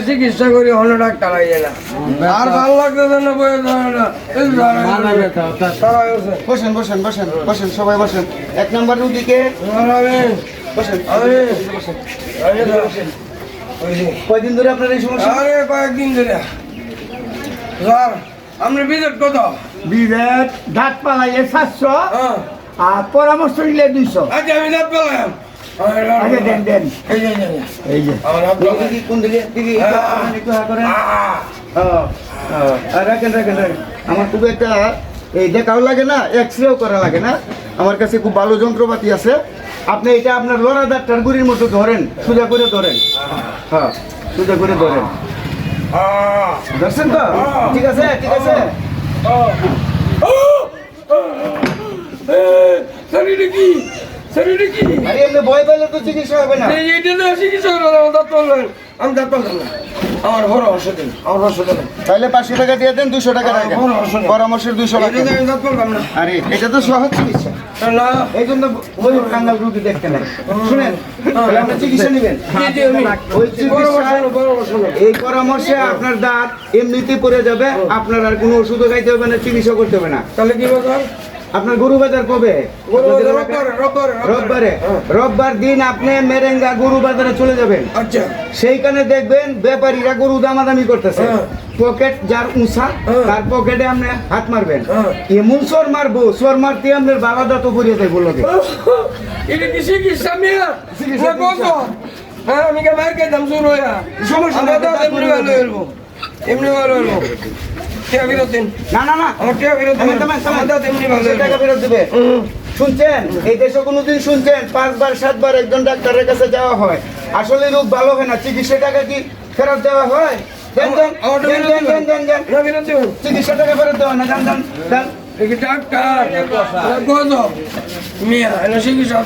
চিকিৎসা করি হন ডাক্তার আইয়ে না আর ভালো লাগতেছে না বয়ে ধরে না। এই ধরে না। তারা গেছে। বসেন বসেন বসেন বসেন সবাই বসেন। এক নম্বর রুগীকে আমি বসেন। আমি আমি তো- ওই যে, কয়দিন ধরে আপনার এই সমস্যা? আরে কয়েকদিন ধরে। স্যার আপনি ভিজিট কত বিভেদ দাঁত পালাইয়ে সাতশো। হ্যাঁ। আর পরামর্শ নিলে দুইশো। আচ্ছা আমি দাঁত পেলাম আগে দেন এই যে, এই যে, কোন দিকে? দিকে হ্যাঁ, হ্যাঁ। রাখেন রাখেন রাখেন। আমার খুব একটা এই দেখাও লাগে না এক্স রেও করা লাগে না। আমার কাছে খুব ভালো যন্ত্রপাতি আছে। আপনি এটা আপনার লড়া ডাক্তার গুড়ির মতো ধরেন সোজা করে ধরেন। হ্যাঁ সোজা করে ধরেন। ধরছেন তো? ঠিক আছে ঠিক আছে। এটা কি? স্যার এটা কি? আরে এমনি ভয় পেলে তো চিকিৎসা হবে না। এই এইটা তো চিকিৎসা করে আমার দাঁত পারলেন আমি দাঁত পারলাম না। আমার বড় অসুখ আমার অসুখ তাহলে পাঁচশো টাকা দিয়ে দেন দুশো টাকা রাখেন পরামর্শের দুশো টাকা এইটা তো আমি দাঁত পারলাম আরে এটা তো সহজ চিকিৎসা। না এই জন্য ওই কাঙ্গাল রুগী দেখতে নাই। শুনেন চিকিৎসা নেবেন। আমি। এই পরামর্শে আপনার দাঁত এমনিতে পড়ে যাবে। আপনার আর কোনো ওষুধও খাইতে হবে না চিকিৎসা করতে হবে না। তাহলে কি ব্যাপার আপনার গরু বাজার কবে? রোববারে হ্যাঁ। রোববার দিন আপনি মেরেঙ্গা গরু বাজারে চলে যাবেন। আচ্ছা। সেইখানে দেখবেন ব্যাপারীরা গরু দামাদামি করতেছে। হ্যাঁ। পকেট যার উঁচা হ্যাঁ। তার পকেটে আপনি হাত মারবেন। হ্যাঁ। এমন সর মারবো সর মারতে আপনার বাবা দাঁত পরিয়ে দেয় বলল এটা কি চিকিৎসা মেয়া? হ্যাঁ আমি কে মার খাইতাম শুরু হইয়া? সমস্যা ভালো। এমনি ভালো হইলবো ফেরত দিন না না না। আমার টিয়া ফেরত দিন থামেন, থামেন, থামেন। আমার দাঁত এমনি ভালো টাকা ফেরত দিবে। শুনছেন? এই দেশে কোনোদিন শুনছেন? পাঁচবার সাতবার একজন ডাক্তারের কাছে যাওয়া হয়। আসলে রোগ ভালো হয় না। চিকিৎসা টাকা কি ফেরত দেওয়া হয়? চিকিৎসা টাকা ফেরত দেওয়া না। দেন দেন দেখি ডাক্তার? চিকিৎসা